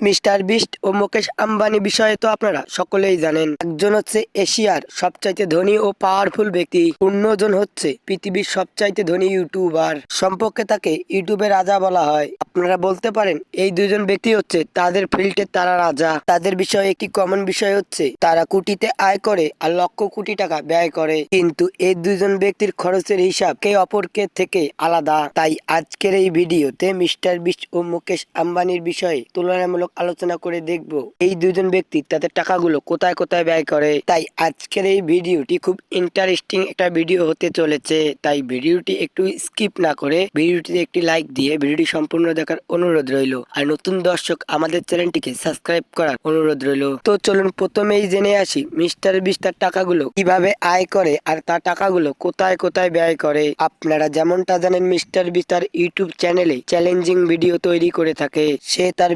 Mister Beast ও মুকেশ আম্বানি বিষয়ে তো আপনারা সকলেই জানেন। একজন হচ্ছে এশিয়ার সবচাইতে ধনী ও পাওয়ারফুল ব্যক্তি। অন্যজন হচ্ছে পৃথিবীর সবচাইতে ধনী ইউটিউবার। সম্পর্কে তাকে ইউটিউবের রাজা বলা হয়। আপনারা বলতে পারেন, এই দুজন ব্যক্তি হচ্ছে তাদের ফিল্ডে তারা রাজা। তাদের বিষয়ে একটি কমন বিষয় হচ্ছে, তারা কোটিতে আয় করে আর লক্ষ কোটি টাকা ব্যয় করে। কিন্তু এই দুজন ব্যক্তির খরচের হিসাব কে অপরকে থেকে আলাদা। তাই আজকের এই ভিডিওতে মিস্টার বিস্ট ও মুকেশ আম্বানির বিষয়ে তুলনামূলক আলোচনা করে দেখব। এই দুজন ব্যক্তি তাদের টাকাগুলো কোথায় কোথায় ব্যয় করে। তাই আজকের এই ভিডিওটি খুব ইন্টারেস্টিং একটা ভিডিও হতে চলেছে। তাই ভিডিওটি একটু স্কিপ না করে ভিডিওটিতে একটি লাইক দিয়ে ভিডিওটি সম্পূর্ণ দেখার অনুরোধ রইল। আর নতুন দর্শক আমাদের চ্যানেলটিকে সাবস্ক্রাইব করার অনুরোধ রইল। তো চলুন প্রথমেই জেনে আসি মিস্টার বিস্তার টাকাগুলো কীভাবে আয় করে আর তার টাকাগুলো কোথায় কোথায় ব্যয় করে। আপনারা যেমনটা জানেন মিস্টার বিস্তার ইউটিউব চ্যানেলে চ্যালেঞ্জিং ভিডিও তৈরি করে থাকে। সে তার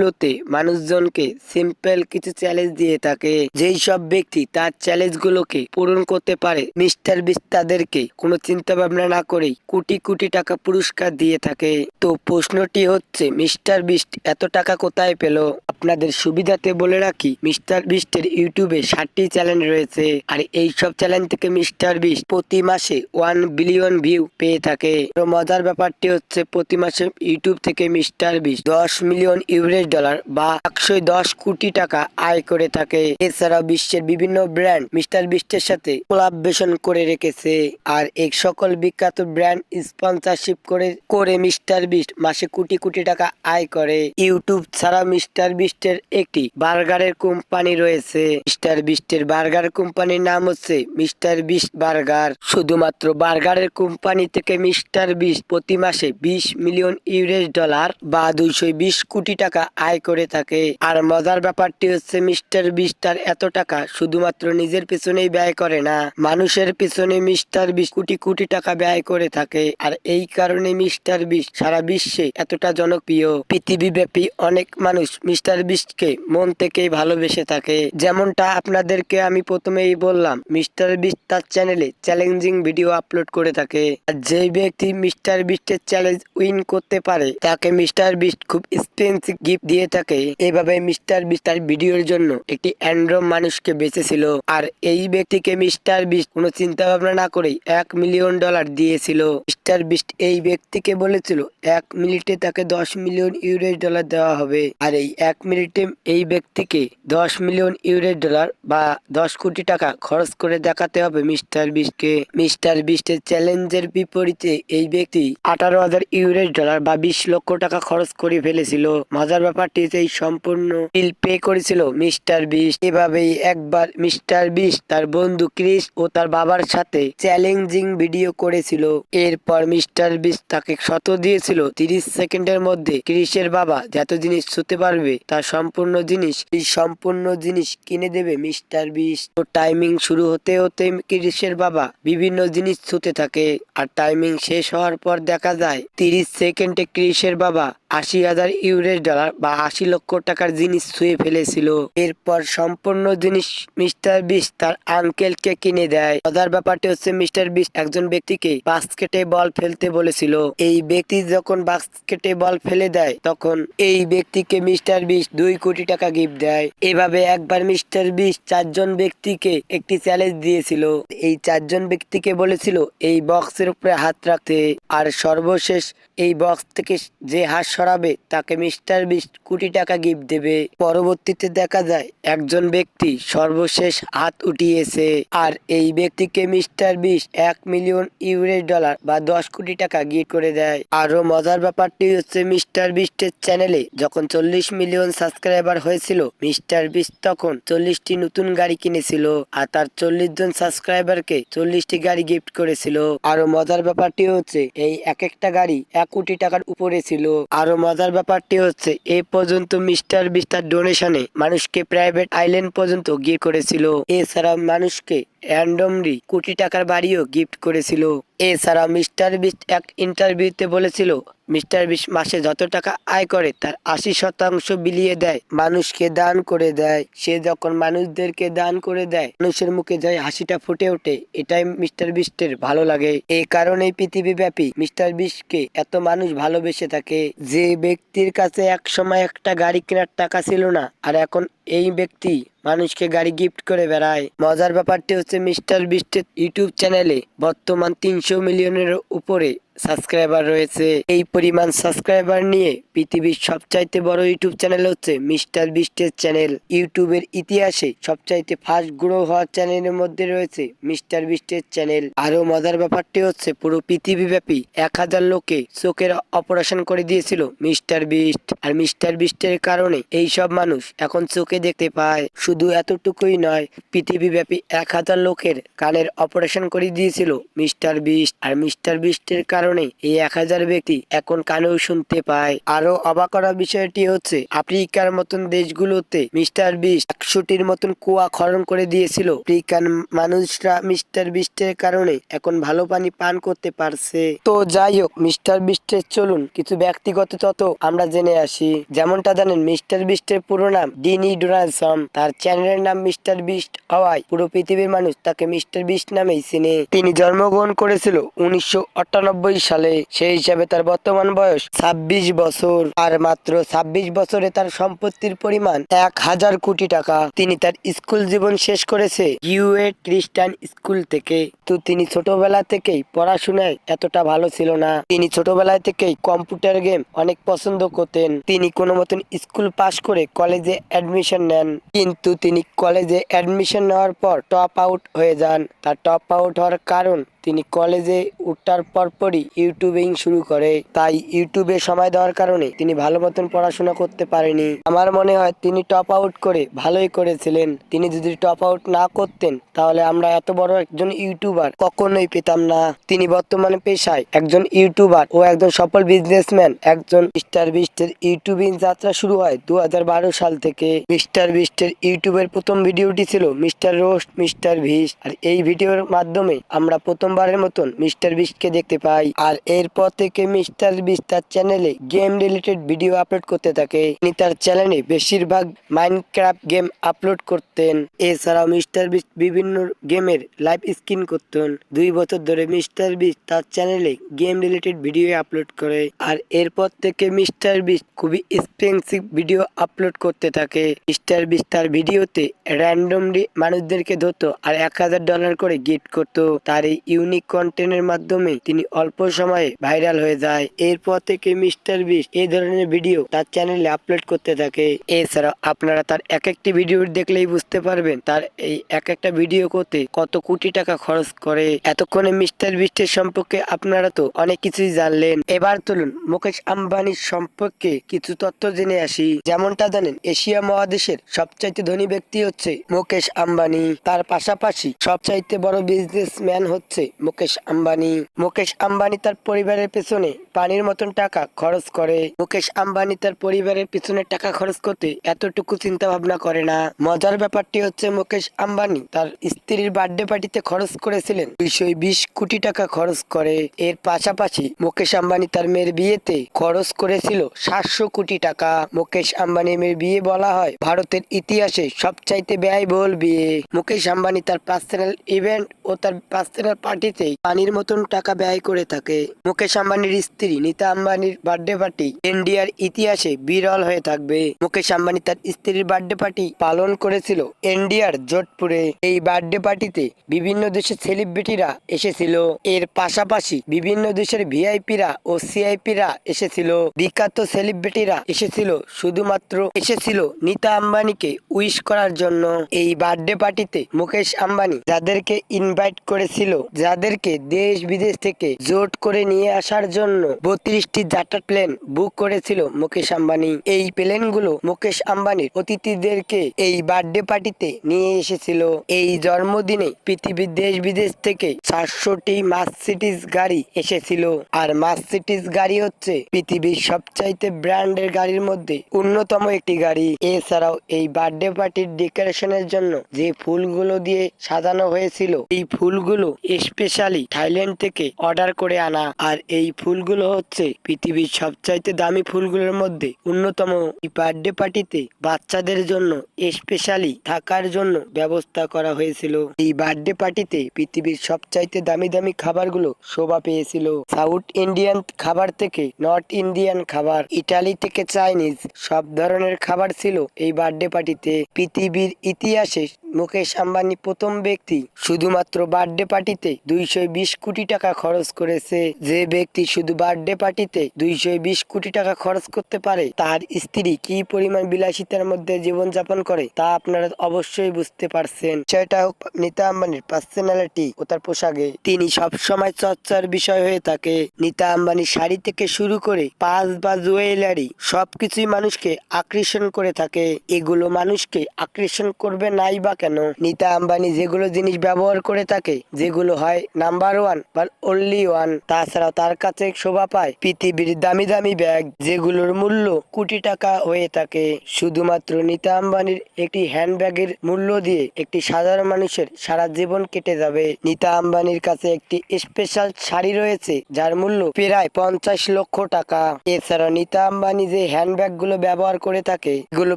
ভিডিওগুলোতে মানুষজনকে সিম্পল কিছু চ্যালেঞ্জ দিয়ে থাকে। যেই সব ব্যক্তি তার চ্যালেঞ্জগুলোকে পূরণ করতে পারে, মিস্টার বিস্ট তাদেরকে কোনো চিন্তা ভাবনা না করেই কোটি কোটি টাকা পুরস্কার দিয়ে থাকে। তো প্রশ্নটি হচ্ছে, মিস্টার বিস্ট এত টাকা কোথায় পেল? আপনাদের সুবিধাতে বলে রাখি, মিস্টার বিস্টের ইউটিউবে ষাটটি চ্যানেল রয়েছে। আর এই সব চ্যানেল থেকে মিস্টার বিস্ট প্রতি মাসে ওয়ান বিলিয়ন ভিউ পেয়ে থাকে। মজার ব্যাপারটি হচ্ছে, প্রতি মাসে ইউটিউব থেকে মিস্টার বিস্ট দশ মিলিয়ন ইউএস ডলার বা একশো দশ কোটি টাকা আয় করে থাকে। এছাড়াও বিশ্বের বিভিন্ন ব্র্যান্ড মিস্টার বিস্টের সাথে কোলাবরেশন করে রেখেছে। আর এই সকল বিখ্যাত ব্র্যান্ড স্পন্সরশিপ করে করে মিস্টার বিস্ট মাসে কোটি কোটি টাকা আয় করে। ইউটিউব ছাড়া মিস্টার বিস্টের একটি বার্গারের কোম্পানি রয়েছে। মিস্টার বিস্টের বার্গার কোম্পানির নাম হচ্ছে মিস্টার বিস্ট বার্গার। শুধুমাত্র বার্গারের কোম্পানি থেকে মিস্টার বিস্ট প্রতি মাসে বিশ মিলিয়ন ইউএস ডলার বা দুইশো বিশ কোটি টাকা আয় করে থাকে। আর মজার ব্যাপারটি হচ্ছে, মিস্টার বিস্টার এত টাকা শুধুমাত্র নিজের পেছনেই ব্যয় করে না, মানুষের পেছনে মিস্টার বিশ কোটি কোটি টাকা ব্যয় করে থাকে। আর এই কারণে মিস্টার বিশ সারা বিশ্বে এতটা জনপ্রিয়। পৃথিবীব্যাপী অনেক মানুষ মিস্টার বিস্টকে মন থেকেই ভালোবেসে থাকে। যেমনটা আপনাদেরকে আমি প্রথমেই বললাম, মিস্টার বিস্ট তার চ্যানেলে চ্যালেঞ্জিং ভিডিও আপলোড করে থাকে। আর যেই ব্যক্তি মিস্টার বিস্টের চ্যালেঞ্জ উইন করতে পারে, তাকে মিস্টার বিস্ট খুব এক্সপেন্সিভ গিফট দিয়ে থাকে। এভাবে মিস্টার বিস্ট তার ভিডিওর জন্য একটি অ্যান্ড্রম মানুষকে বেঁচেছিল আর এই ব্যক্তিকে মিস্টার বিস্ট কোনো চিন্তা ভাবনা না করেই এক মিলিয়ন ডলার দিয়েছিল। মিস্টার বিস্ট এই ব্যক্তিকে বলেছিল, এক মিনিটে তাকে দশ মিলিয়ন ইউএস ডলার দেওয়া হবে। আর এই এক মিনিটে এই ব্যক্তিকে দশ মিলিয়ন ইউএস ডলার বা দশ কোটি টাকা খরচ করে দেখাতে হবে মিস্টার বিস্টকে। মিস্টার বিস্টের চ্যালেঞ্জের বিপরীতে এই ব্যক্তি আঠারো হাজার ইউএস ডলার বা বিশ লক্ষ টাকা খরচ করে ফেলেছিল। মজার ব্যাপারটি এই সম্পূর্ণ বিল পে করেছিল, মিস্টার বিস্ট এভাবেই একবার মিস্টার বিস্ট তার বন্ধু ক্রিস ও তার বাবার সাথে চ্যালেঞ্জিং ভিডিও করেছিল। এরপর মিস্টার বিস্ট তাকে শত দিয়েছিল। তিরিশ সেকেন্ডের মধ্যে ক্রিসের বাবা যত জিনিস ছুতে পারবে তার সম্পূর্ণ জিনিস, এই সম্পূর্ণ জিনিস কিনে দেবে মিস্টার বিস্ট তো টাইমিং শুরু হতে হতে ক্রিসের বাবা বিভিন্ন জিনিস ছুতে থাকে আর টাইমিং শেষ হওয়ার পর দেখা যায়, তিরিশ সেকেন্ডে ক্রিসের বাবা আশি হাজার ইউএস ডলার বা আশি লক্ষ টাকার জিনিস ছুঁয়ে ফেলেছিল। এরপর সম্পূর্ণ জিনিস মিস্টার বিশ তার আঙ্কেলকে কিনে দেয়। মজার ব্যাপারটি হচ্ছে মিস্টার বিশ একজন ব্যক্তিকে বাস্কেটে বল ফেলতে বলেছিল। এই ব্যক্তি যখন বাস্কেটে বল ফেলে দেয়, তখন এই ব্যক্তিকে মিস্টার বিশ দুই কোটি টাকা গিফট দেয়। এভাবে একবার মিস্টার বিশ চারজন ব্যক্তিকে একটি চ্যালেঞ্জ দিয়েছিল। এই চারজন ব্যক্তিকে বলেছিল, এই বক্সের উপরে হাত রাখতে। আর সর্বশেষ এই বক্স থেকে যে হাত সরাবে, তাকে মিস্টার বিস্ট কোটি টাকা গিফট দেবে। পরবর্তীতে দেখা যায়, একজন ব্যক্তি সর্বশেষ হাত উঠিয়েছে। আর এই ব্যক্তিকে মিস্টার বিশ এক মিলিয়ন ইউএস ডলার বা দশ কোটি টাকা গিফট করে দেয়। আরও মজার ব্যাপারটি হচ্ছে, মিস্টার বিস্টের চ্যানেলে যখন চল্লিশ মিলিয়ন সাবস্ক্রাইবার হয়েছিল, মিস্টার বিস্ট তখন চল্লিশটি নতুন গাড়ি কিনেছিল আর তার চল্লিশ জন সাবস্ক্রাইবারকে চল্লিশটি গাড়ি গিফট করেছিল। আরও মজার ব্যাপারটি হচ্ছে, এই এক একটা গাড়ি এক কোটি টাকার উপরে ছিল। আরও মজার ব্যাপারটি হচ্ছে, এই পর্যন্ত মিস্টার বিস্টার ডোনেশনে মানুষকে প্রাইভেট আইল্যান্ড পর্যন্ত গিয়ে করেছিল। এছাড়া মানুষকে র্যান্ডমলি কোটি টাকার বাড়িও গিফট করেছিল। এছাড়া মিস্টার বিস্ট এক ইন্টারভিউতে বলেছিল, মিস্টার বিস্ট মাসে যত টাকা আয় করে, তার আশি শতাংশ বিলিয়ে দেয়। মানুষকে দান করে দেয়। সে যখন মানুষদেরকে দান করে দেয়, মানুষের মুখে যায় হাসিটা ফুটে ওঠে। এটাই মিস্টার বিস্টের ভালো লাগে। এই কারণেই পৃথিবীব্যাপী মিস্টার বিস্টকে এত মানুষ ভালোবেসে থাকে। যে ব্যক্তির কাছে এক সময় একটা গাড়ি কেনার টাকা ছিল না, আর এখন এই ব্যক্তি মানুষকে গাড়ি গিফট করে বেড়ায়। মজার ব্যাপারটি হচ্ছে মিস্টার বিস্টের ইউটিউব চ্যানেলে বর্তমান তিনশো মিলিয়নের উপরে সাবস্ক্রাইবার রয়েছে। এই পরিমাণ সাবস্ক্রাইবার নিয়ে পৃথিবীর সবচাইতে বড় ইউটিউব চ্যানেল হচ্ছে মিস্টার বিস্টের চ্যানেল। ইউটিউবের ইতিহাসে সবচাইতে ফার্স্ট গ্রো হওয়ার চ্যানেলের মধ্যে রয়েছে মিস্টার বিস্টের চ্যানেল। আরও মজার ব্যাপারটি হচ্ছে পুরো পৃথিবীব্যাপী এক হাজার লোকে চোখের অপারেশন করে দিয়েছিল মিস্টার বিস্ট। আর মিস্টার বিস্টের কারণে এই সব মানুষ এখন চোখে দেখতে পায়। শুধু এতটুকুই নয়, পৃথিবীব্যাপী এক হাজার লোকের কানের অপারেশন করে দিয়েছিল মিস্টার বিস্ট। আর মিস্টার বিস্টের কারণে এই এক হাজার ব্যক্তি এখন কানেও শুনতে পায়। আরও অবাক করা বিষয়টি হচ্ছে, আফ্রিকার মতন দেশগুলোতে মিস্টার বিস্ট একশোটির মতন কুয়া খনন করে দিয়েছিল। আফ্রিকান মানুষরা মিস্টার বিস্টের কারণে এখন ভালো পানি পান করতে পারছে। তো যাই হোক, মিস্টার বিস্টের চলুন, কিছু ব্যক্তিগত তথ্য আমরা জেনে আসি। যেমনটা জানেন, মিস্টার বিস্টের পুরো নাম ডিনি ডোনালসন। তার চ্যানেলের নাম মিস্টার বিস্ট হওয়ায় পুরো পৃথিবীর মানুষ তাকে মিস্টার বিস্ট নামেই চিনে। তিনি জন্মগ্রহণ করেছিল উনিশশো আটানব্বই সালে, সেই হিসাবে তার বর্তমান বয়স ছাব্বিশ বছর। আর মাত্র ছাব্বিশ বছরে তার সম্পত্তির পরিমাণ এক হাজার কোটি টাকা। তিনি তার স্কুল জীবন শেষ করেছে ইউএ খ্রিস্টান স্কুল থেকে। তো তিনি ছোটবেলা থেকেই পড়াশোনায় এতটা ভালো ছিল না। তিনি ছোটবেলা থেকেই কম্পিউটার গেম অনেক পছন্দ করতেন। তিনি কোনো মতন স্কুল পাশ করে কলেজে অ্যাডমিশন নেন। কিন্তু তিনি কলেজে অ্যাডমিশন নেওয়ার পর টপ আউট হয়ে যান। তার টপ আউট হওয়ার কারণ তিনি কলেজে উঠার পরপরই ইউটিউবিং শুরু করে। তাই ইউটিউবে সময় দেওয়ার কারণে তিনি ভালো মতন পড়াশোনা করতে পারেনি। আমার মনে হয় তিনি টপ আউট করে ভালোই করেছিলেন। তিনি যদি টপ আউট না করতেন, তাহলে আমরা এত বড় একজন ইউটিউবার কখনোই পেতাম না। তিনি বর্তমানে পেশায় একজন ইউটিউবার ও একজন সফল বিজনেসম্যান, একজন মিস্টার বিস্টের ইউটিউবিং যাত্রা শুরু হয় দু হাজার বারো সাল থেকে। মিস্টার বিস্টের ইউটিউবের প্রথম ভিডিওটি ছিল মিস্টার রোস্ট, মিস্টার ভিস আর এই ভিডিওর মাধ্যমে আমরা প্রথমবারের মতন মিস্টার বিস্টকে দেখতে পাই। আর এরপর থেকে মিস্টার বিস্ট তার চ্যানেলে গেম রিলেটেড ভিডিও আপলোড করতে থাকে। তিনি তার চ্যানেলে বেশিরভাগ মাইনক্রাফট গেম আপলোড করতেন। এছাড়াও মিস্টার বিস্ট বিভিন্ন গেমের লাইভ স্ক্রিন করতেন। দুই বছর ধরে মিস্টার বিস্ট তার চ্যানেলে গেম রিলেটেড ভিডিও আপলোড করে। আর এরপর থেকে মিস্টার বিস্ট খুবই এক্সপেন্সিভ ভিডিও আপলোড করতে থাকে। মিস্টার বিস্ট তার ভিডিওতে র্যান্ডমলি মানুষদেরকে ধরতো আর এক হাজার ডলার করে গিফট করতো। তার এই ইউনিক কন্টেন্টের মাধ্যমে তিনি অল্প সময়ে ভাইরাল হয়ে যায়। এরপর থেকে মিস্টার বিস্ট এই ধরনের ভিডিও তার চ্যানেলে আপলোড করতে থাকে। এছাড়া আপনারা তার এক একটি ভিডিও দেখলেই বুঝতে পারবেন তার এই এক একটা ভিডিও করতে কত কোটি টাকা খরচ করে। এতক্ষণে মিস্টার বিস্টের সম্পর্কে আপনারা তো অনেক কিছুই জানলেন। এবার চলুন মুকেশ আম্বানির সম্পর্কে কিছু তথ্য জেনে আসি। যেমনটা জানেন, এশিয়া মহাদেশের সবচাইতে ধনী ব্যক্তি হচ্ছে মুকেশ আম্বানি। তার পাশাপাশি সবচাইতে বড় বিজনেসম্যান হচ্ছে মুকেশ আম্বানি। মুকেশ আম্বানি তার পরিবারের পেছনে পানির মতন টাকা খরচ করে। মুকেশ আম্বানি তার পরিবারের পিছনে টাকা খরচ করতে এতটুকু চিন্তা ভাবনা করে না। মজার ব্যাপারটি হচ্ছে মুকেশ আম্বানি তার স্ত্রীর বার্থডে পার্টিতে খরচ করেছিলেন দুইশো বিশ কোটি টাকা খরচ করে। এর পাশাপাশি মুকেশ আম্বানি তার মেয়ের বিয়েতে খরচ করেছিল সাতশো কোটি টাকা। মুকেশ আম্বানি মেয়ের বিয়ে বলা হয় ভারতের ইতিহাসে সবচাইতে ব্যয়বহুল বিয়ে। মুকেশ আম্বানি তার পার্সোনাল ইভেন্ট ও তার পার্সোনাল পার্টিতে পানির মতন টাকা ব্যয় করে থাকে। মুকেশ আম্বানির স্ত্রী নীতা আম্বানির বার্থডে পার্টি ইন্ডিয়ার ইতিহাসে বিরল হয়ে থাকবে। মুকেশ আম্বানি তার স্ত্রীর বার্থডে পার্টি পালন করেছিল ইন্ডিয়ার জোধপুরে এই বার্থডে পার্টিতে বিভিন্ন দেশের সেলিব্রিটিরা এসেছিল। এর পাশাপাশি বিভিন্ন দেশের ভিআইপিরা ও সিআইপিরা এসেছিল। বিখ্যাত সেলিব্রিটিরা এসেছিল, শুধুমাত্র এসেছিল নীতা আম্বানিকে উইশ করার জন্য। এই বার্থডে পার্টিতে মুকেশ আম্বানি যাদেরকে ইনভাইট করেছিল, যাদেরকে দেশ বিদেশ থেকে জোট লোড করে নিয়ে আসার জন্য বত্রিশটি চার্টার প্লেন বুক করেছিল মুকেশ আম্বানি। এই প্লেনগুলো মুকেশ আম্বানির অতিথিদেরকে এই বার্থডে পার্টিতে নিয়ে এসেছিল। এই জন্মদিনে পৃথিবীর দেশ বিদেশ থেকে চারশোটি মার্সিডিস গাড়ি এসেছিল। আর মার্সিডিস গাড়ি হচ্ছে পৃথিবীর সবচাইতে ব্র্যান্ডের গাড়ির মধ্যে অন্যতম একটি গাড়ি। এছাড়াও এই বার্থডে পার্টির ডেকোরেশনের জন্য যে ফুলগুলো দিয়ে সাজানো হয়েছিল, এই ফুলগুলো স্পেশালি থাইল্যান্ড থেকে অর্ডার করে আনা। আর এই ফুলগুলো হচ্ছে পৃথিবীর সবচাইতে দামি ফুলগুলোর মধ্যে অন্যতম। বার্থডে পার্টিতে বাচ্চাদের জন্য স্পেশালি থাকার জন্য ব্যবস্থা করা হয়েছিল। এই বার্থডে পার্টিতে পৃথিবীর সবচাইতে দামি দামি খাবারগুলো শোভা পেয়েছিল। সাউথ ইন্ডিয়ান খাবার থেকে নর্থ ইন্ডিয়ান খাবার, ইটালি থেকে চাইনিজ, সব ধরনের খাবার ছিল এই বার্থডে পার্টিতে। পৃথিবীর ইতিহাসে মুকেশ আম্বানি প্রথম ব্যক্তি শুধুমাত্র বার্থডে পার্টিতে দুইশো বিশ কোটি টাকা খরচ করেছে। যে ব্যক্তি শুধু বার্থডে পার্টিতে দুইশো বিশ কোটি টাকা খরচ করতে পারে, তার স্ত্রী কি পরিমাণ বিলাসিতার মধ্যে জীবনযাপন করে, তা আপনারা অবশ্যই বুঝতে পারছেন। সেটা হোক নিতা আম্বানির পার্সোনালিটি ও তার পোশাকে। তিনি সব সময় চর্চার বিষয় হয়ে থাকে। নিতা আম্বানি শাড়ি থেকে শুরু করে পাস বা জুয়েলারি সবকিছুই মানুষকে আকর্ষণ করে থাকে। এগুলো মানুষকে আকর্ষণ করবে নাই বা কেন? নিতা আম্বানি যেগুলো জিনিস ব্যবহার করে থাকে, যেগুলো হয় নাম্বার ওয়ান বা অনলি ওয়ান তাছাড়াও তার কাছে শোভা পায় পৃথিবীর দামি দামি ব্যাগ, যেগুলোর মূল্য কোটি টাকা হয়ে থাকে। শুধুমাত্র নিতা আম্বানির একটি হ্যান্ডব্যাগের মূল্য দিয়ে একটি সাধারণ মানুষের সারা জীবন কেটে যাবে। নিতা আম্বানির কাছে একটি স্পেশাল শাড়ি রয়েছে, যার মূল্য প্রায় পঞ্চাশ লক্ষ টাকা। এছাড়া নিতা আম্বানি যে হ্যান্ডব্যাগগুলো ব্যবহার করে থাকে, এগুলো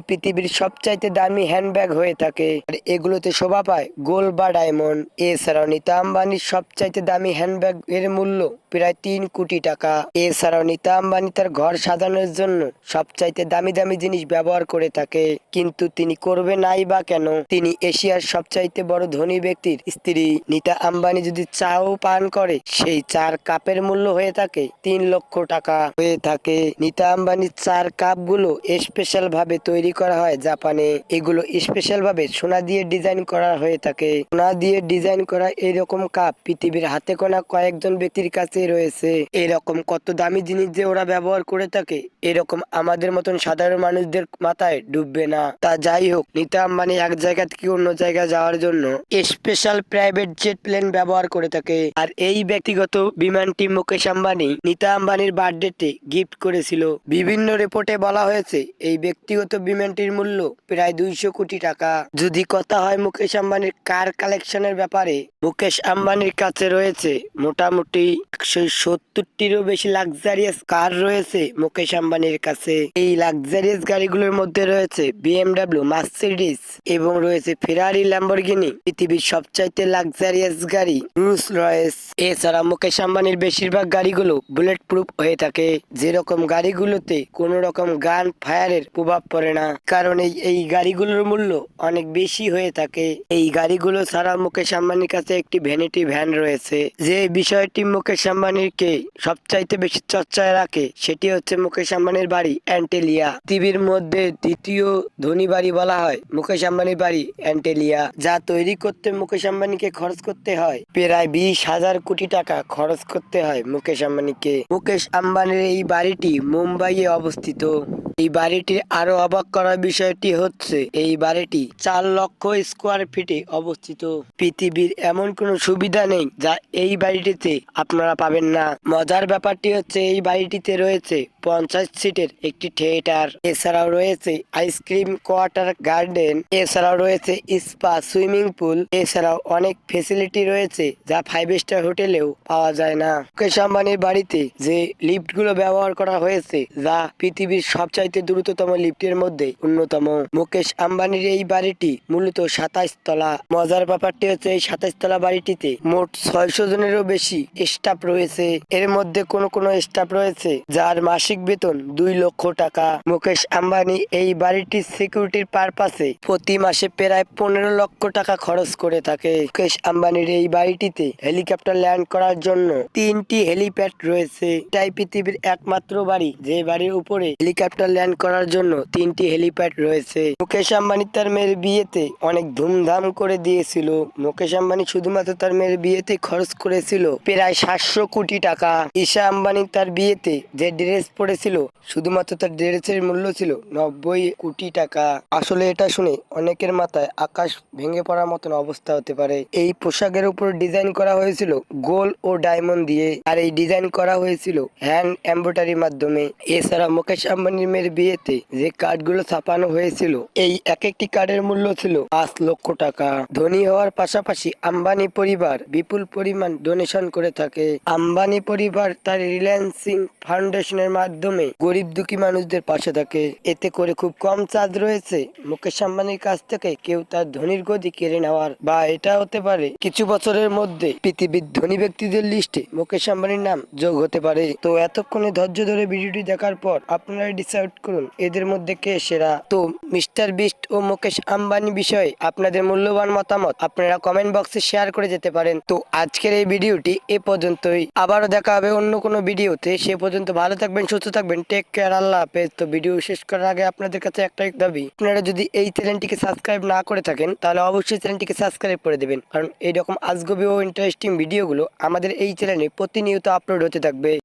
পৃথিবীর সবচাইতে দামি হ্যান্ডব্যাগ হয়ে থাকে। আর এগুলোতে শোভা পায় গোল্ড বা ডায়মন্ড। এছাড়াও নিতা আম্বানির সবচাইতে দামি হ্যান্ডব্যাগ এর মূল্য প্রায় তিন কোটি টাকা। এছাড়াও নিতা আম্বানি তার ঘর সাজানোর জন্য সবচাইতে দামি দামি জিনিস ব্যবহার করে থাকে। কিন্তু তিনি করবে নাই বা কেন? তিনি এশিয়ার সবচাইতে বড় ধনী ব্যক্তির স্ত্রী। নিতা আম্বানি যদি চাও পান করে, সেই চার কাপের মূল্য হয়ে থাকে তিন লক্ষ টাকা। হয়ে থাকে নিতা আম্বানির চার কাপগুলো স্পেশাল ভাবে তৈরি করা হয় জাপানে। এগুলো স্পেশাল ভাবে সোনা দিয়ে ডিজাইন করা হয়ে থাকে। সোনা দিয়ে ডিজাইন করা এরকম কাপ পৃথিবীর হাতে কোনা কয়েকজন ব্যক্তির কাছে রয়েছে। এরকম কত দামি জিনিস যে ওরা ব্যবহার করে থাকে, এরকম আমাদের মতন সাধারণ মানুষদের মাথায় ডুববে না। তা যাই হোক নিতা আম্বানি এক জায়গা থেকে অন্য জায়গায় যাওয়ার জন্য স্পেশাল প্রাইভেট জেট প্লেন ব্যবহার করে থাকে। আর এই ব্যক্তিগত বিমানটি মুকেশ আম্বানি নিতা আম্বানির বার্থডেতে গিফট করেছিল। বিভিন্ন রিপোর্টে বলা হয়েছে, এই ব্যক্তিগত বিমানটির মূল্য প্রায় দুইশো কোটি টাকা। যদি কথা হয় মুকেশ আম্বানির কার কালেকশনের ব্যাপারে, মুকেশ আম্বানির কাছে রয়েছে মোটামুটি একশো সত্তরটিরও বেশি লাক্সারিয়াস কার রয়েছে মুকেশ আম্বানির কাছে। এই লাক্সারিয়াস গাড়িগুলোর মধ্যে রয়েছে বিএমডাব্লিউ মার্সিডিস এবং রয়েছে ফেরারি ল্যাম্বরগিনি পৃথিবীর সবচাইতে লাক্সারিয়াস গাড়ি রুলস রয়েস এছাড়া মুকেশ আম্বানির বেশিরভাগ গাড়িগুলো বুলেট প্রুফ হয়ে থাকে। যেরকম গাড়িগুলোতে কোনো রকম গান, ফায়ারের প্রভাব পড়ে না, কারণ এই গাড়িগুলোর মূল্য অনেক বেশি হয়ে থাকে। এই গাড়িগুলো ছাড়া মুকেশ আম্বানির কাছে একটি ভ্যানিটি ভ্যান রয়েছে। যে বিষয়টি মুকেশ আম্বানিকে সবচাইতে বেশি চর্চায় রাখে সেটি হচ্ছে মুকেশ আম্বানির বাড়ি অ্যান্টেলিয়া। পৃথিবীর মধ্যে দ্বিতীয় ধনী বাড়ি বলা হয় মুকেশ আম্বানির বাড়ি অ্যান্টেলিয়া, যা তৈরি করতে মুকেশ আম্বানিকে খরচ করতে হয়। প্রায় বিশ হাজার কোটি টাকা খরচ করতে হয় মুকেশ আম্বানিকে। মুকেশ আম্বানির এই বাড়িটি মুম্বাইয়ে অবস্থিত। এই বাড়িটির আরও অবাক করার বিষয়টি হচ্ছে, এই বাড়িটি চার লক্ষ স্কোয়ার ফিটে অবস্থিত। পৃথিবীর এমন কোনো সুবিধা নেই যা এই বাড়িটিতে আপনারা পাবেন না। মজার ব্যাপারটি হচ্ছে, এই বাড়িটিতে রয়েছে পঞ্চাশ সিটের একটি থিয়েটার। এছাড়াও রয়েছে আইসক্রিম কোয়ার্টার গার্ডেন। এছাড়াও রয়েছে স্পা, সুইমিং পুল। এছাড়াও অনেক ফেসিলিটি রয়েছে যা ফাইভ স্টার হোটেলেও পাওয়া যায় না। মুকেশ আম্বানির বাড়িতে যে লিফটগুলো ব্যবহার করা হয়েছে, যা পৃথিবীর সবচাইতে দ্রুততম লিফটের মধ্যে অন্যতম। মুকেশ আম্বানির এই বাড়িটি মূলত সাতাইশ তলা মজার ব্যাপারটি হচ্ছে এই সাতাইশ তলা বাড়িটিতে মোট ছয়শো জনেরও বেশি স্টাফ রয়েছে। এর মধ্যে কোন কোন স্টাফ রয়েছে যার মাসিক বেতন দুই লক্ষ টাকা। মুকেশ আম্বানি এই বাড়িটির সিকিউরিটির পারপাসে প্রতি মাসে প্রায় পনেরো লক্ষ টাকা খরচ করে থাকে। মুকেশ আম্বানির এই বাড়িটিতে হেলিকপ্টার ল্যান্ড করার জন্য তিনটি হেলিপ্যাড রয়েছে। এটাই পৃথিবীর একমাত্র বাড়ি। যে বাড়ির উপরে হেলিকপ্টার ল্যান্ড করার জন্য তিনটি হেলিপ্যাড রয়েছে। মুকেশ আম্বানি তার মেয়ের বিয়েতে অনেক ধুমধাম করে দিয়েছিল। মুকেশ আম্বানি শুধুমাত্র তার মেয়ের বিয়েতে খরচ করেছিল প্রায় সাতশো কোটি টাকা। ঈশা আম্বানি তার বিয়েতে যে ড্রেস পরেছিল, শুধুমাত্র তার ড্রেসের মূল্য ছিল নব্বই কোটি টাকা। আসলে এটা শুনে অনেকের মাথায় আকাশ ভেঙে পড়ার মতন অবস্থা হতে পারে। এই পোশাকের উপর ডিজাইন করা হয়েছিল গোল ও ডায়মন্ড দিয়ে। আর এই ডিজাইন করা হয়েছিল হ্যান্ড এমব্রয়ডারির মাধ্যমে। এছাড়া মুকেশ আম্বানির মেয়ের বিয়েতে যে কার্ডগুলো ছাপানো হয়েছিল, এই এক একটি কার্ডের মূল্য ছিল পাঁচ লক্ষ টাকা। ধনী হওয়ার পাশাপাশি আম্বানি পরিবার বিপুল পরিমাণ ডোনেশন করে থাকে। আম্বানি পরিবার তার রিলায়েন্সিং ফাউন্ডেশনের মাধ্যমে গরিব দুঃখী মানুষদের পাশে থাকে। এতে করে খুব কম চার্জ রয়েছে। মুকেশ আম্বানির কাছ থেকে কেউ তার ধনির গদি কেড়ে নেওয়ার বা এটা হতে পারে কিছু বছরের মধ্যে পৃথিবীর ধনী ব্যক্তিদের লিস্টে মুকেশ আম্বানির নাম যোগ হতে পারে। তো এতক্ষণে ধৈর্য ধরে ভিডিওটি দেখার পর আপনারা ডিসাইড করুন, এদের মধ্যে কে সেরা? তো, মিস্টার বিস্ট ও মুকেশ আম্বানি বিষয়ে আপনাদের মূল্যবান মতামত আপনারা কমেন্ট বক্সে শেয়ার করে যেতে পারেন। তো, আজকের এই ভিডিওটি এ পর্যন্তই। আবারও দেখা হবে অন্য কোনো ভিডিওতে। সে পর্যন্ত ভালো থাকবেন, সুস্থ থাকবেন। টেক কেয়ার আল্লাহ হাফেজ। তো, ভিডিও শেষ করার আগে আপনাদের কাছে একটাই দাবি, আপনারা যদি এই চ্যানেলটিকে সাবস্ক্রাইব না করে থাকেন, তাহলে অবশ্যই চ্যানেলটিকে সাবস্ক্রাইব করে দেবেন। কারণ, এইরকম আজগবি ও ইন্টারেস্টিং ভিডিওগুলো আমাদের এই চ্যানেলে প্রতিনিয়ত আপলোড হতে থাকবে।